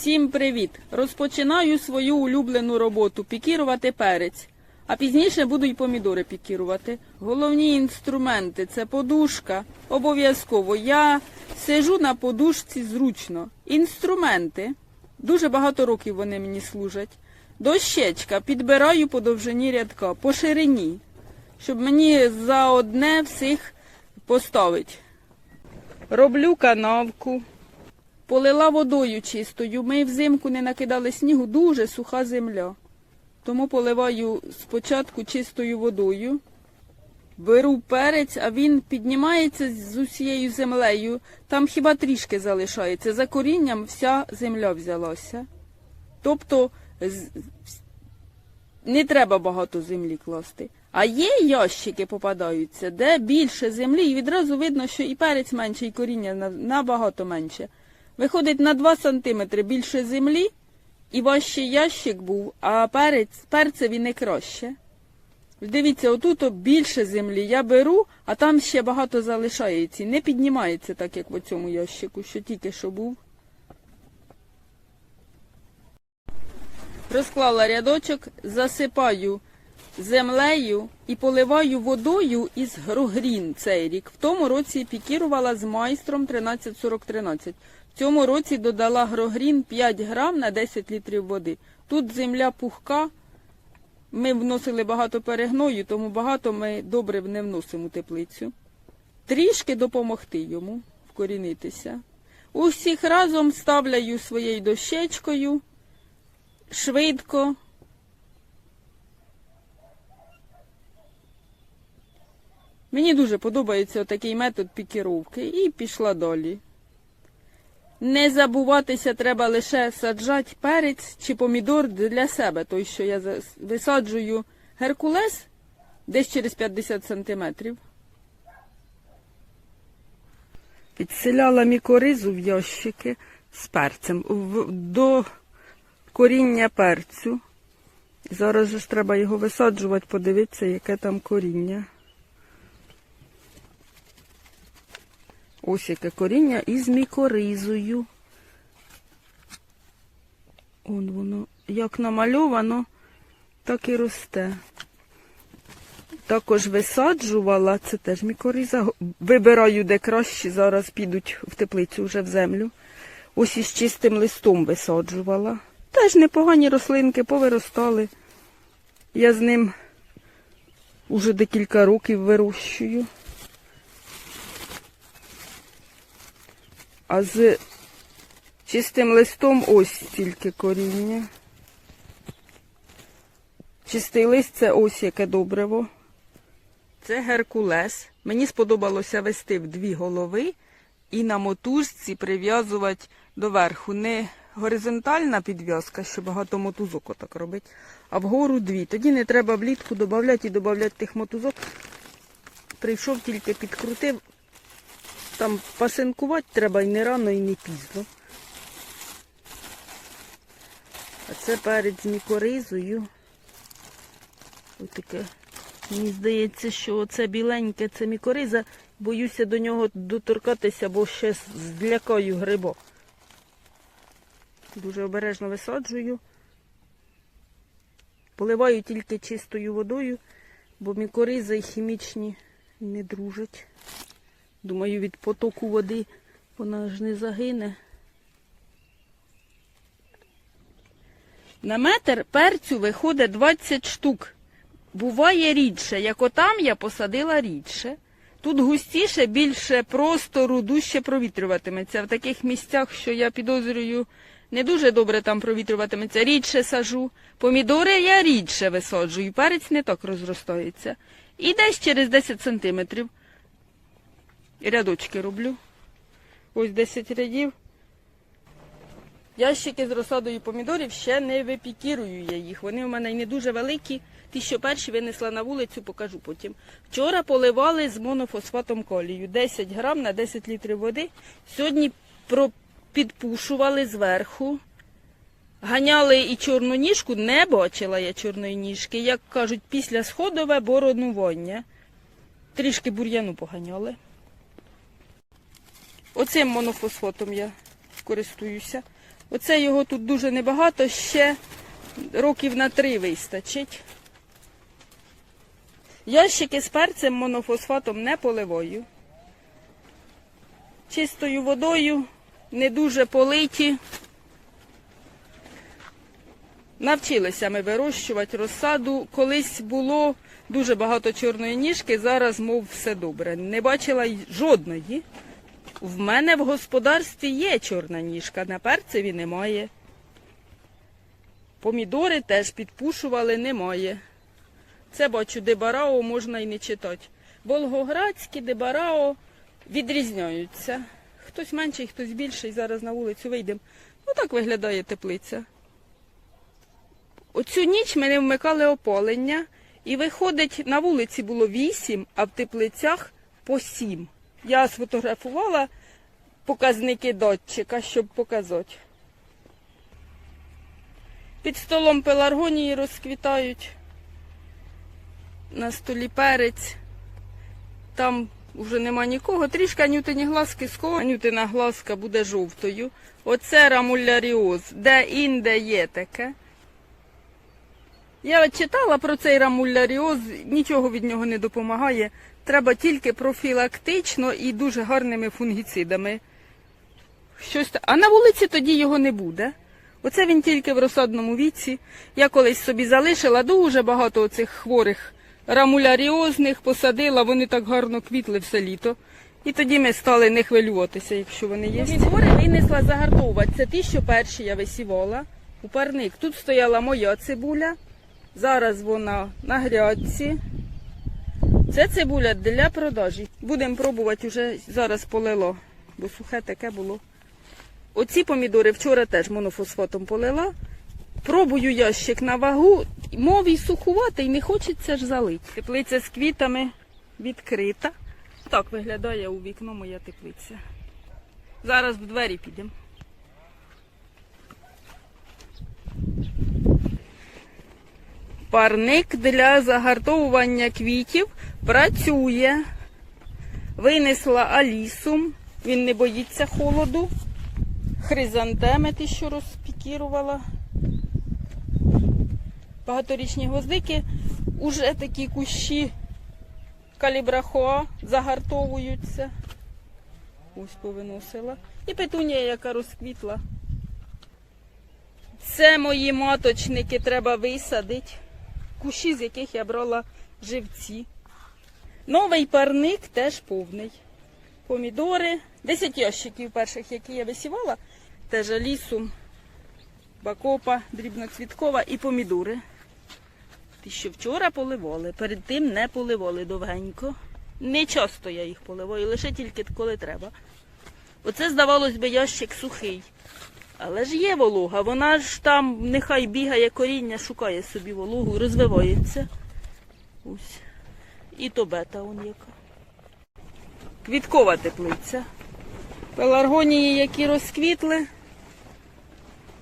Всім привіт! Розпочинаю свою улюблену роботу пікірувати перець. А пізніше буду й помідори пікірувати. Головні інструменти це подушка. Обов'язково. Я сижу на подушці зручно. Інструменти. Дуже багато років вони мені служать. Дощечка підбираю по довжині рядка, по ширині, щоб мені за одне всіх поставити. Роблю канавку. Полила водою чистою. Ми взимку не накидали снігу, дуже суха земля. Тому поливаю спочатку чистою водою. Беру перець, а він піднімається з усією землею. Там хіба трішки залишається. За корінням вся земля взялася. Тобто не треба багато землі класти. А є ящики попадаються, де більше землі, і відразу видно, що і перець менше, і коріння набагато менше. Виходить на 2 см більше землі, і важчий ящик був, а перець, перцеві не краще. Дивіться, отут більше землі я беру, а там ще багато залишається. Не піднімається так, як в цьому ящику, що тільки що був. Розклала рядочок, засипаю землею і поливаю водою із грогрін цей рік. В тому році пікірувала з майстром 134013. В цьому році додала грогрін 5 грам на 10 літрів води. Тут земля пухка. Ми вносили багато перегною, тому багато ми добрив не вносимо теплицю. Трішки допомогти йому вкорінитися. Усіх разом ставляю своєю дощечкою швидко. Мені дуже подобається такий метод пікіровки і пішла далі. Не забуватися треба лише саджати перець чи помідор для себе, той, що я висаджую геркулес десь через 50 сантиметрів. Підселяла мікоризу в ящики з перцем до коріння перцю. Зараз же треба його висаджувати, подивитися, яке там коріння. Ось яке коріння із мікоризою. Он воно як намальовано, так і росте. Також висаджувала, це теж мікориза. Вибираю, де краще, зараз підуть в теплицю вже в землю. Ось із чистим листом висаджувала. Теж непогані рослинки повиростали. Я з ним уже декілька років вирощую. А з чистим листом ось тільки коріння. Чистий лист це ось яке добриво. Це геркулес. Мені сподобалося вести в дві голови і на мотузці прив'язувати доверху. Не горизонтальна підв'язка, що багато мотузок отак робить, а вгору дві. Тоді не треба влітку додавати і додавати тих мотузок. Прийшов, тільки підкрутив. Там пасинкувати треба і не рано, і не пізно. А це перед з мікоризою. Ось таке. Мені здається, що це біленьке, це мікориза. Боюся до нього доторкатися, бо ще злякаю гриба. Дуже обережно висаджую. Поливаю тільки чистою водою, бо мікориза і хімічні не дружать. Думаю, від потоку води вона ж не загине. На метр перцю виходить 20 штук. Буває рідше, як отам я посадила рідше. Тут густіше, більше простору, дужче провітрюватиметься. В таких місцях, що я підозрюю, не дуже добре там провітрюватиметься, рідше сажу. Помідори я рідше висаджую, перець не так розростається. І десь через 10 сантиметрів рядочки роблю. Ось 10 рядів. Ящики з розсадою помідорів ще не випікірую я їх. Вони у мене не дуже великі. Ті, що перші винесла на вулицю, покажу потім. Вчора поливали з монофосфатом колію. 10 грам на 10 літрів води. Сьогодні підпушували зверху. Ганяли і чорну ніжку, не бачила я чорної ніжки. Як кажуть, після сходове боронування. Трішки бур'яну поганяли. Оцим монофосфатом я користуюся. Оце його тут дуже небагато, ще років на три вистачить. Ящики з перцем монофосфатом не поливаю. Чистою водою, не дуже политі. Навчилися ми вирощувати розсаду. Колись було дуже багато чорної ніжки, зараз, мов, все добре. Не бачила жодної. В мене в господарстві є чорна ніжка, на перцеві немає. Помідори теж підпушували, немає. Це бачу, дебарао можна і не читати. Волгоградські дебарао відрізняються. Хтось менший, хтось більший. Зараз на вулицю вийдемо. Ну так виглядає теплиця. Оцю ніч ми не вмикали опалення, і виходить, на вулиці було 8, а в теплицях по 7. Я сфотографувала показники датчика, щоб показати. Під столом пеларгонії розквітають. На столі перець. Там вже нема нікого. Трішки анютині глазки скоро. Анютина глазка буде жовтою. Оце рамуляріоз. Де інде є таке. Я читала про цей рамуляріоз, нічого від нього не допомагає. Треба тільки профілактично і дуже гарними фунгіцидами. Щось А на вулиці тоді його не буде. Оце він тільки в розсадному віці. Я колись собі залишила дуже багато оцих хворих рамуляріозних, посадила, вони так гарно квітли все літо. І тоді ми стали не хвилюватися, якщо вони є. Помідори винесла загартовувати. Це ті, що перші я висівала у парник. Тут стояла моя цибуля. Зараз вона на грядці. Це цибуля для продажі. Будемо пробувати вже зараз полило, бо сухе таке було. Оці помідори вчора теж монофосфатом полила. Пробую ящик на вагу, мов і сухувати, і не хочеться ж залити. Теплиця з квітами відкрита. Так виглядає у вікно моя теплиця. Зараз в двері підемо. Парник для загартовування квітів працює. Винесла алісум, він не боїться холоду. Хризантеми ті, що розпікірувала. Багаторічні гвоздики. Уже такі кущі калібрахоа загартовуються. Ось повиносила. І петунія, яка розквітла. Це мої маточники треба висадити. Кущі, з яких я брала живці. Новий парник теж повний. Помідори. 10 ящиків перших, які я висівала. Теж алісум, бакопа, дрібноцвіткова і помідори. Ті, що вчора поливали, перед тим не поливали довгенько. Не часто я їх поливаю, лише тільки коли треба. Оце, здавалось би, ящик сухий. Але ж є волога, вона ж там нехай бігає коріння, шукає собі вологу, розвивається. Ось. І то бета он яка. Квіткова теплиця. Пеларгонії, які розквітли.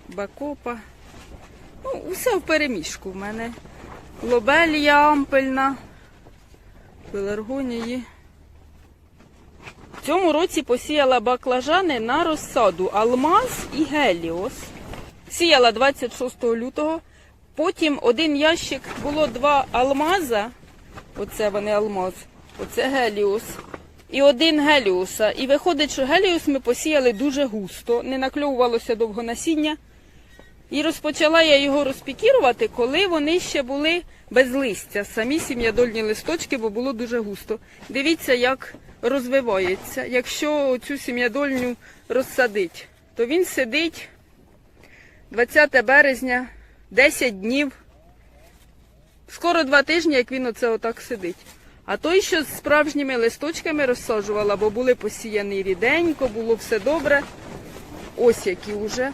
Бакопа. Ну, усе в переміжку в мене. Лобелія ампельна. Пеларгонії. Цьому році посіяла баклажани на розсаду Алмаз і Геліос. Сіяла 26 лютого. Потім один ящик було два алмаза. Оце вони алмаз. Оце Геліос. І один геліуса. І виходить, що геліус ми посіяли дуже густо, не накльовувалося довго насіння. І розпочала я його розпікірувати, коли вони ще були без листя. Самі сім'ядольні листочки, бо було дуже густо. Дивіться, як розвивається. Якщо цю сім'ядольню розсадить, то він сидить 20 березня, 10 днів. Скоро два тижні, як він оце отак сидить. А той, що з справжніми листочками розсаджувала, бо були посіяні ріденько, було все добре. Ось які вже.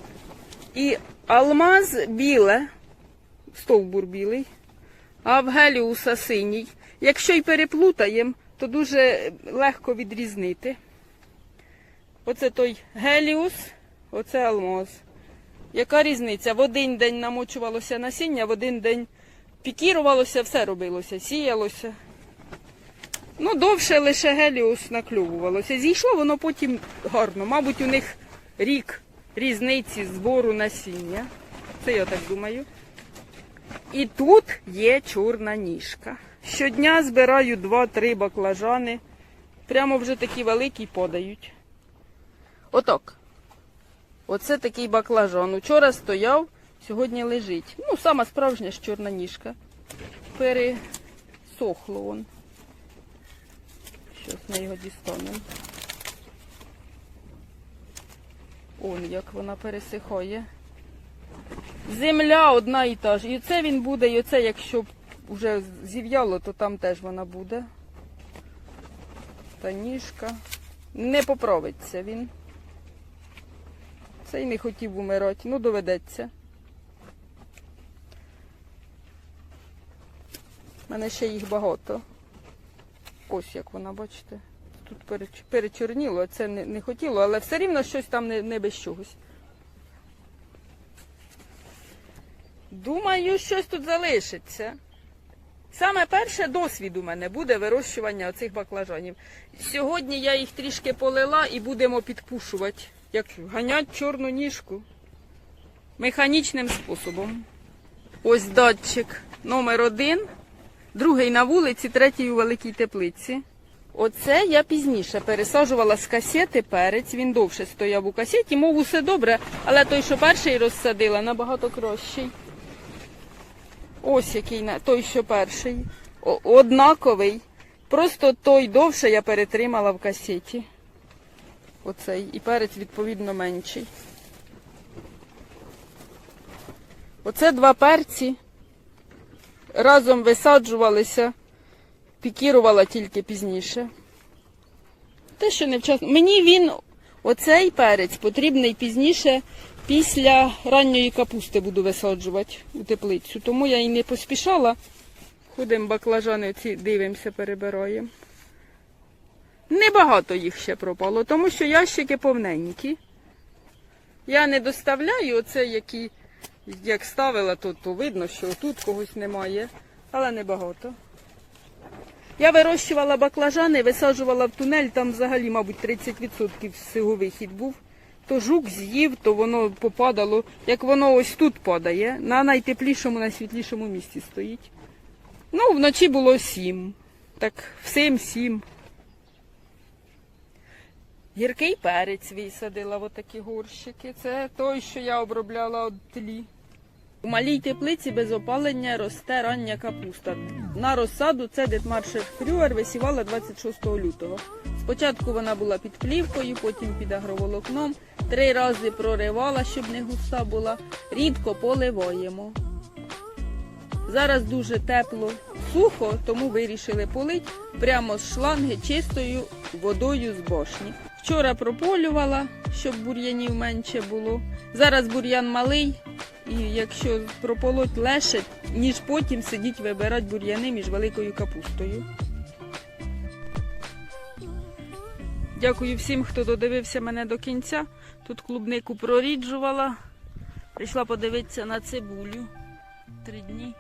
І алмаз біле, стовбур білий, а в геліуса синій. Якщо й переплутаємо, то дуже легко відрізнити. Оце той геліус, оце алмаз. Яка різниця? В один день намочувалося насіння, в один день пікірувалося, все робилося, сіялося. Ну, довше лише геліус накльовувалося. Зійшло воно потім гарно. Мабуть, у них рік різниці збору насіння. Це я так думаю. І тут є чорна ніжка. Щодня збираю 2-3 баклажани. Прямо вже такі великі подають. Отак. Оце такий баклажан. Учора стояв, сьогодні лежить. Ну, сама справжня ж чорна ніжка. Пересохло вон. Щось ми його дістанемо. Он як вона пересихає. Земля одна і та ж. І це він буде, і оце, якщо вже зів'яло, то там теж вона буде. Та ніжка. Не поправиться він. Цей не хотів умирати, ну доведеться. У мене ще їх багато. Ось як вона, бачите. Тут перечорніло, це не, не хотіло, але все рівно щось там не, не без чогось. Думаю, щось тут залишиться. Саме перше досвід у мене буде вирощування оцих баклажанів. Сьогодні я їх трішки полила і будемо підпушувати, як ганять чорну ніжку механічним способом. Ось датчик номер один, другий на вулиці, третій у великій теплиці. Оце я пізніше пересаджувала з касети перець, він довше стояв у касеті, мов усе добре, але той, що перший розсадила, набагато кращий. Ось який той, що перший. Однаковий. Просто той довше я перетримала в касеті. Оцей. І перець, відповідно, менший. Оце два перці. Разом висаджувалися, пікірувала тільки пізніше. Те, що не вчасно. Мені він, оцей перець, потрібний пізніше, після ранньої капусти буду висаджувати у теплицю. Тому я і не поспішала. Ходимо баклажани ці дивимося, перебираємо. Небагато їх ще пропало, тому що ящики повненькі. Я не доставляю оце, які, як ставила, то, то видно, що тут когось немає, але небагато. Я вирощувала баклажани, висаджувала в тунель, там взагалі, мабуть, 30% всього вихід був. То жук з'їв, то воно попадало, як воно ось тут падає, на найтеплішому, найсвітлішому місці стоїть. Ну, вночі було сім. Так, в сім-сім. Гіркий перець висадила в отакі горщики. Це той, що я обробляла від тлі. У малій теплиці без опалення росте рання капуста. На розсаду це Детмаршер Фрюер висівала 26 лютого. Спочатку вона була під плівкою, потім під агроволокном. Три рази проривала, щоб не густа була. Рідко поливаємо. Зараз дуже тепло, сухо, тому вирішили полить прямо з шланги чистою водою з бошні. Вчора прополювала, щоб бур'янів менше було. Зараз бур'ян малий, і якщо прополоть легше, ніж потім сидіть вибирати бур'яни між великою капустою. Дякую всім, хто додивився мене до кінця. Тут клубнику проріджувала. Прийшла подивитися на цибулю. Три дні.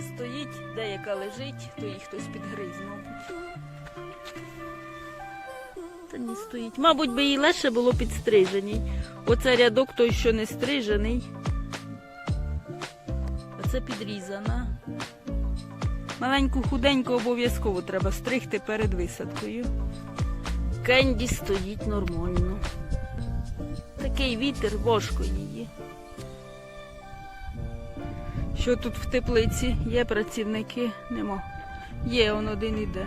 Стоїть, деяка лежить, то її хтось підгриз, мабуть. Та не стоїть. Мабуть, би їй легше було підстриженій. Оце рядок той, що не стрижений. А це підрізана. Маленьку худеньку обов'язково треба стригти перед висадкою. Кенді стоїть нормально. Такий вітер, важко її. Що тут в теплиці? Є працівники? Нема. Є, он один іде.